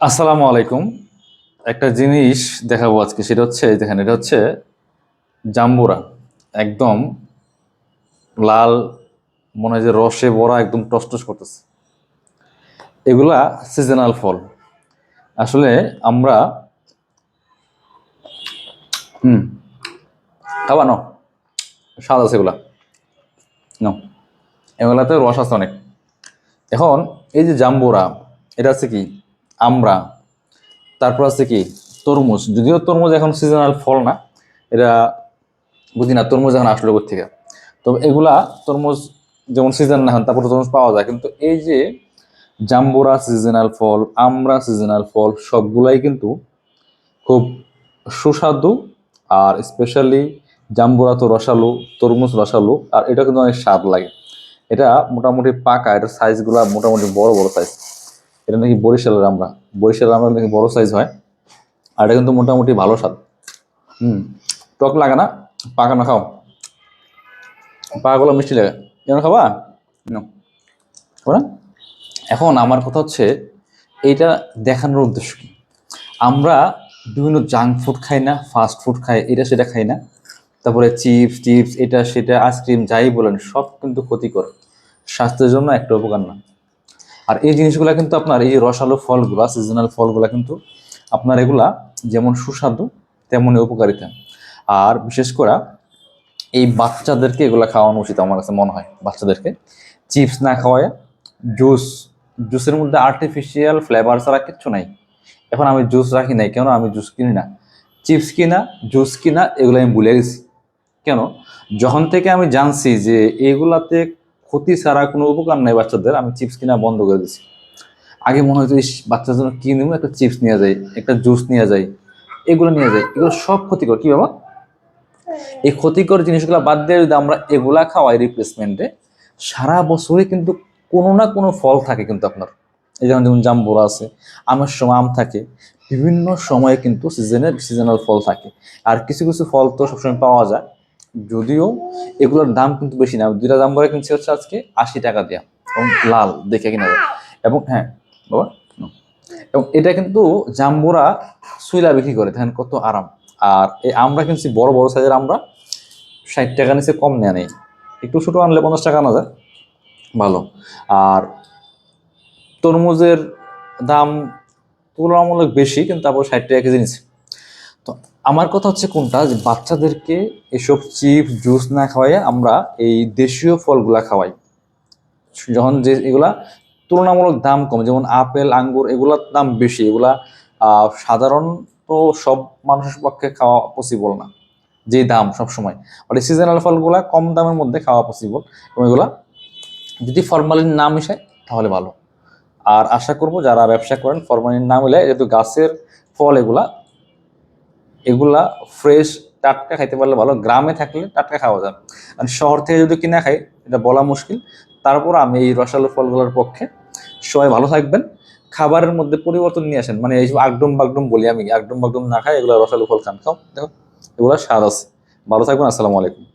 আসসালামু আলাইকুম। একটা জিনিস দেখাবো আজকে, সেটা হচ্ছে দেখেন, এটা হচ্ছে জাম্বুরা। একদম লাল, মনে হয় যে রসে বড়া একদম টসটস করতেছে। এগুলা সিজনাল ফল। আসলে আমরা, হুম, খাবা ন স্বাদ আছে এগুলা। নাও। এগুলাতে রস আছে অনেক। এখন, এই যে জাম্বুরা, এটা হচ্ছে কি? আমরা। তারপর আছে কি? তরমুজ। যদিও তরমুজ এখন সিজনাল ফল না, এটা বুঝি না, তরমুজ এখন আসলো থেকে তবে এগুলা তরমুজ যেমন সিজন না হন তারপর তরমুজ পাওয়া যায়। কিন্তু এই যে জাম্বুরা সিজনাল ফল আমরা সিজনাল ফল, সবগুলাই কিন্তু খুব সুস্বাদু আর স্পেশালি জাম্বুরা তো রসালো, তরমুজ রসালো, আর এটা কিন্তু অনেক স্বাদ লাগে। এটা মোটামুটি পাকা এটা সাইজগুলা মোটামুটি বড় বড় সাইজ এটা নাকি বরিশালের আমরা বরিশালের আমরা নাকি বড় সাইজ হয়। আর এটা কিন্তু মোটামুটি ভালো স্বাদ। হুম, টক লাগে না? পাকা না খাও? পাকাগুলো মিষ্টি লাগে। নাও। খাবা? না? এখন আমার কথা হচ্ছে, এইটা দেখানোর উদ্দেশ্য কি? আমরা বিভিন্ন জাঙ্ক ফুড খাই না ফাস্ট ফুড খাই, এটা সেটা খাই না। তারপরে চিপস টিপস এটা সেটা আইসক্রিম যাই বলেন, সব কিন্তু ক্ষতিকর। স্বাস্থ্যের জন্য একটা উপকার না। আর এই জিনিসগুলা কিন্তু আপনার এই যে রসালো ফলগুলো সিজনাল ফলগুলো কিন্তু আপনার এগুলা যেমন সুস্বাদু তেমনই উপকারিতা। আর বিশেষ করে এই বাচ্চাদেরকে এগুলো খাওয়ানো উচিত আমার কাছে মনে হয়, বাচ্চাদেরকে। চিপস না খাওয়ায়, জুস, জুসের মধ্যে আর্টিফিশিয়াল ফ্লেভার ছাড়া কিচ্ছু নাই। এখন আমি জুস রাখি নাই, কেন? আমি জুস কিনি না। চিপস কিনা, জুস কিনা, এগুলো আমি ভুলে গেছি। কেন? যখন থেকে আমি জানছি যে এগুলাতে ক্ষতি ছাড়া কোনো উপকার নাই বাচ্চাদের, আমি চিপস কিনা বন্ধ করে দিছি। আগে মনে ইস বাচ্চার জন্য কি নেব? একটা চিপস নিয়ে যাই, একটা জুস নিয়ে যাই, এগুলো নিয়ে যাই। এগুলো সব ক্ষতিকর, কি বাবা? এই ক্ষতিকর জিনিসগুলো বাদ দিয়ে যদি আমরা এগুলা খাওয়াই রিপ্লেসমেন্টে সারা বছরে কিন্তু কোনো না কোনো ফল থাকে কিন্তু আপনার। এই যেমন যেমন জাম্বুরা আছে, আমের সময় আম থাকে, বিভিন্ন সময়ে কিন্তু সিজনের সিজনাল ফল থাকে। আর কিছু কিছু ফল তো সবসময় পাওয়া যায়। যদিও এগুলোর দাম কিন্তু বেশি না। দুইটা দাম করে কিনছে হচ্ছে আজকে আশি টাকা দেওয়া এবং লাল, দেখে কিনা এবং হ্যাঁ বাবা এবং এটা কিন্তু জাম্বুরা সুইলা বিক্রি করে, দেখেন কত আরাম। আর এই আমরা কিনছি বড় বড় সাইজের আমরা। ষাট টাকা নিচে কম নেওয়া নেই। একটু ছোটো আনলে পঞ্চাশ টাকা আনা যায়। ভালো। আর তরমুজের দাম তুলনামূলক বেশি, কিন্তু তারপর ষাট টাকা কেজি নিচ্ছে। আমার কথা হচ্ছে কোনটা? যে বাচ্চাদেরকে এসব চিপস জুস না খাওয়াই আমরা এই দেশীয় ফলগুলা খাওয়াই। যখন যে এগুলা তুলনামূলক দাম কম যেমন আপেল আঙ্গুর এগুলার দাম বেশি। এগুলা আহ, সাধারণত সব মানুষের পক্ষে খাওয়া পসিবল না যে দাম সব সময় আর এই সিজনাল ফলগুলা কম দামের মধ্যে খাওয়া পসিবল এবং এগুলা যদি ফরমালিন না মিশায় তাহলে ভালো। আর আশা করব যারা ব্যবসা করেন ফরমালিন না মিলে যেহেতু গাছের ফল এগুলা এগুলা ফ্রেশ টাটকা খাইতে পারলে ভালো। গ্রামে থাকলে টাটকা খাওয়া যায়। আর শহর থেকে যদি কিনা খাই, এটা বলা মুশকিল। তারপর আমি এই রসালো ফলগুলোর পক্ষে সবাই ভালো থাকবেন। খাবারের মধ্যে পরিবর্তন নিয়ে আসেন। মানে এই সব বাগডুম বলি আমি, আগডুম বাগডুম না খাই, এগুলো রসালো ফল খান। খাও, দেখো, এগুলো স্বাদ আছে। ভালো থাকবেন, আসসালামু আলাইকুম।